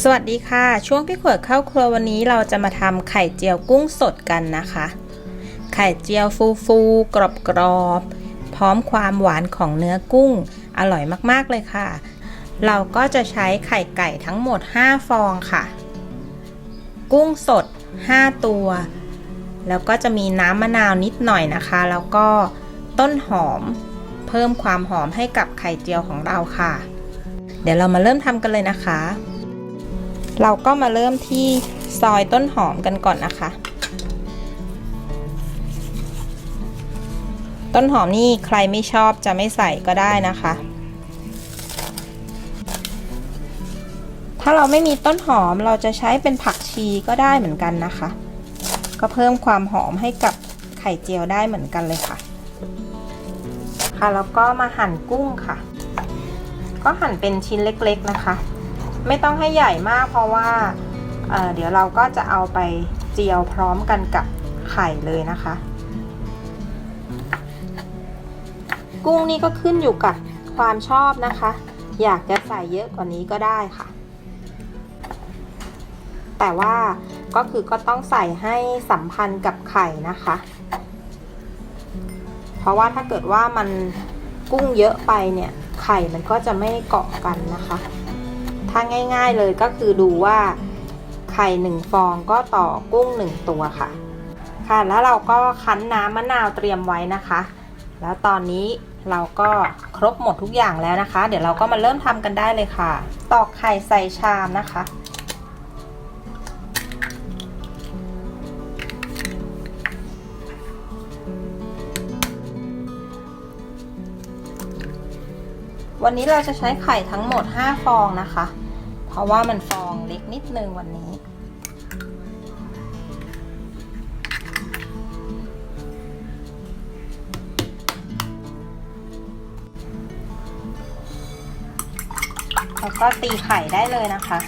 สวัสดีค่ะ ช่วงพี่ขวดเข้าครัววันนี้เราจะมาทำไข่เจียวกุ้งสดกันนะคะ ไข่เจียวฟูฟูกรอบกรอบๆพร้อมความหวานของเนื้อกุ้ง อร่อยมากๆเลยค่ะ เราก็จะใช้ไข่ไก่ทั้งหมด 5 ฟองค่ะ กุ้งสด 5 ตัว แล้วก็จะมีน้ำมะนาวนิดหน่อยนะคะ แล้วก็ต้นหอม เพิ่มความหอมให้กับไข่เจียวของเราค่ะ เดี๋ยวเรามาเริ่มทำกันเลยนะคะ เราก็มาเริ่มที่ซอยต้นหอมกันก่อนนะคะ ต้นหอมนี่ใครไม่ชอบจะไม่ใส่ก็ได้นะคะ ถ้าเราไม่มีต้นหอมเราจะใช้เป็นผักชีก็ได้เหมือนกันนะคะ ก็เพิ่มความหอมให้กับไข่เจียวได้เหมือนกันเลยค่ะ ค่ะแล้วก็มาหั่นกุ้งค่ะ ก็หั่นเป็นชิ้นเล็กๆนะคะ ไม่ต้องให้ใหญ่มากเพราะว่าเเดี๋ยวเราก็จะเอาไปเจียวพร้อมกันกับไข่เลยนะคะ กุ้งนี่ก็ขึ้นอยู่กับความชอบนะคะ อยากจะใส่เยอะกว่านี้ก็ได้ค่ะ แต่ว่าก็คือก็ต้องใส่ให้สัมพันธ์กับไข่นะคะ เพราะว่าถ้าเกิดว่ามันกุ้งเยอะไปเนี่ย ไข่มันก็จะไม่เกาะกันนะคะ ถ้าง่าย ๆเลยก็คือดูว่าไข่หนึ่งฟองก็ต่อกุ้งหนึ่งตัวค่ะ ค่ะแล้วเราก็คั้นน้ำมะนาวเตรียมไว้นะคะ แล้วตอนนี้เราก็ครบหมดทุกอย่างแล้วนะคะ เดี๋ยวเราก็มาเริ่มทำกันได้เลยค่ะ ตอกไข่ใส่ชามนะคะ วันนี้เราจะใช้ไข่ทั้งหมด 5 ฟองนะคะ เพราะว่ามันฟองเล็กนิดนึงวันนี้ แล้วก็ตีไข่ได้เลยนะคะ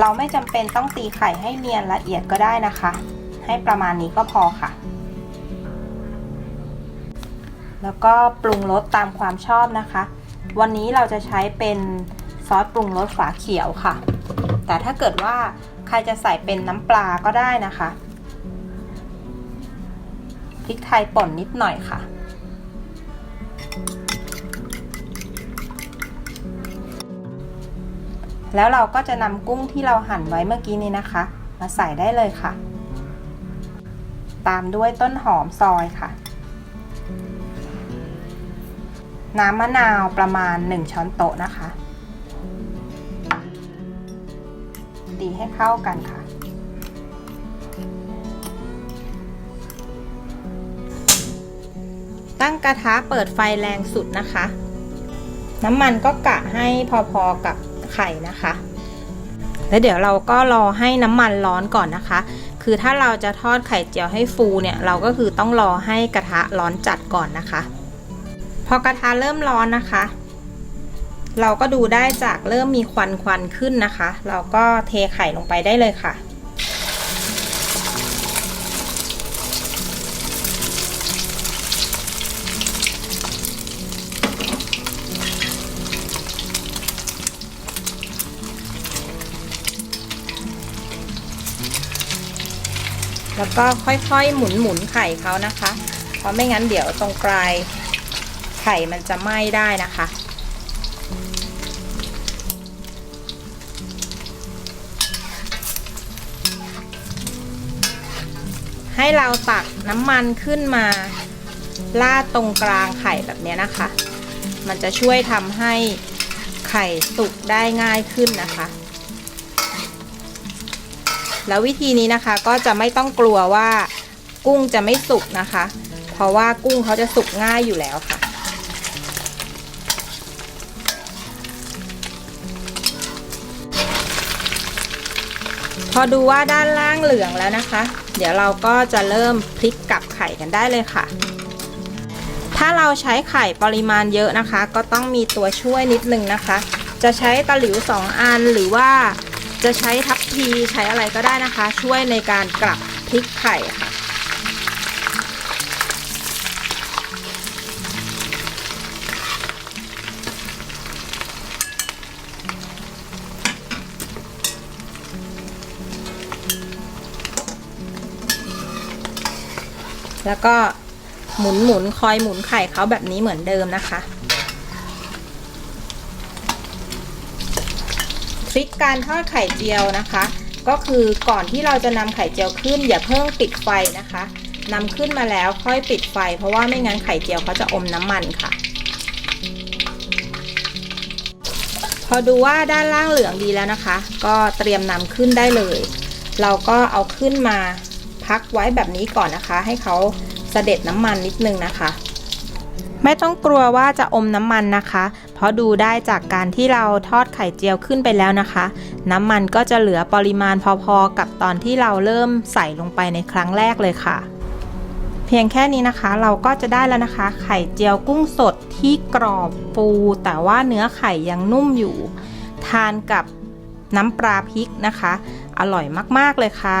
เราไม่จำเป็นต้องตีไข่ให้เนียนละเอียดก็ได้นะคะ ให้ประมาณนี้ก็พอค่ะแล้วก็ปรุงรสตามความชอบนะคะ วันนี้เราจะใช้เป็นซอสปรุงรสฝาเขียวค่ะ แต่ถ้าเกิดว่าใครจะใส่เป็นน้ำปลาก็ได้นะคะพริกไทยป่นนิดหน่อยค่ะ แล้วเราก็จะนำกุ้งที่เราหั่นไว้เมื่อกี้นี้นะคะ มาใส่ได้เลยค่ะ ตามด้วยต้นหอมซอยค่ะ น้ำมะนาวประมาณ 1 ช้อนโต๊ะนะคะ ตีให้เข้ากันค่ะ ตั้งกระทะเปิดไฟแรงสุดนะคะ น้ำมันก็กะให้พอๆกับไข่นะคะ แล้วเดี๋ยวเราก็รอให้น้ำมันร้อนก่อนนะคะ คือถ้าเราจะทอดไข่เจียวให้ฟูเนี่ย เราก็คือต้องรอให้กระทะร้อนจัดก่อนนะคะ พอกระทะเริ่มร้อนนะคะ เราก็ดูได้จากเริ่มมีควันควันขึ้นนะคะ เราก็เทไข่ลงไปได้เลยค่ะแล้วก็ค่อยๆหมุนหมุนไข่เขานะคะ เพราะไม่งั้นเดี๋ยวตรงปลาย ไข่มันจะไหม้ได้นะคะ ให้เราตักน้ำมันขึ้นมาลาดตรงกลางไข่แบบนี้นะคะ มันจะช่วยทำให้ไข่สุกได้ง่ายขึ้นนะคะ แล้ววิธีนี้นะคะก็จะไม่ต้องกลัวว่ากุ้งจะไม่สุกนะคะ เพราะว่ากุ้งเขาจะสุกง่ายอยู่แล้วค่ะ พอดูว่าด้านล่างเหลืองแล้วนะคะ เดี๋ยวเราก็จะเริ่มพลิกกลับไข่กันได้เลยค่ะ ถ้าเราใช้ไข่ปริมาณเยอะนะคะ ก็ต้องมีตัวช่วยนิดนึงนะคะ จะใช้ตะหลิว 2 อันหรือว่าจะใช้ทัพพีใช้อะไรก็ได้นะคะ ช่วยในการกลับพลิกไข่ค่ะ แล้วก็หมุนหมุนคอยหมุนไข่เขาแบบนี้เหมือนเดิมนะคะ ทริคการทอดไข่เจียวนะคะ ก็คือก่อนที่เราจะนำไข่เจียวขึ้น อย่าเพิ่งปิดไฟนะคะนำขึ้นมาแล้วค่อยปิดไฟ เพราะว่าไม่งั้นไข่เจียวเขาจะอมน้ำมันค่ะ พอดูว่าด้านล่างเหลืองดีแล้วนะคะ ก็เตรียมนำขึ้นได้เลย เราก็เอาขึ้นมา พักไว้แบบนี้ก่อนนะคะ ให้เขาเสด็จน้ำมันนิดนึงนะคะ ไม่ต้องกลัวว่าจะอมน้ำมันนะคะ เพราะดูได้จากการที่เราทอดไข่เจียวขึ้นไปแล้วนะคะ น้ำมันก็จะเหลือปริมาณพอๆ กับตอนที่เราเริ่มใส่ลงไปในครั้งแรกเลยค่ะ เพียงแค่นี้นะคะ เราก็จะได้แล้วนะคะ ไข่เจียวกุ้งสดที่กรอบฟู แต่ว่าเนื้อไข่ยังนุ่มอยู่ ทานกับน้ำปลาพริกนะคะ อร่อยมาก ๆ เลยค่ะ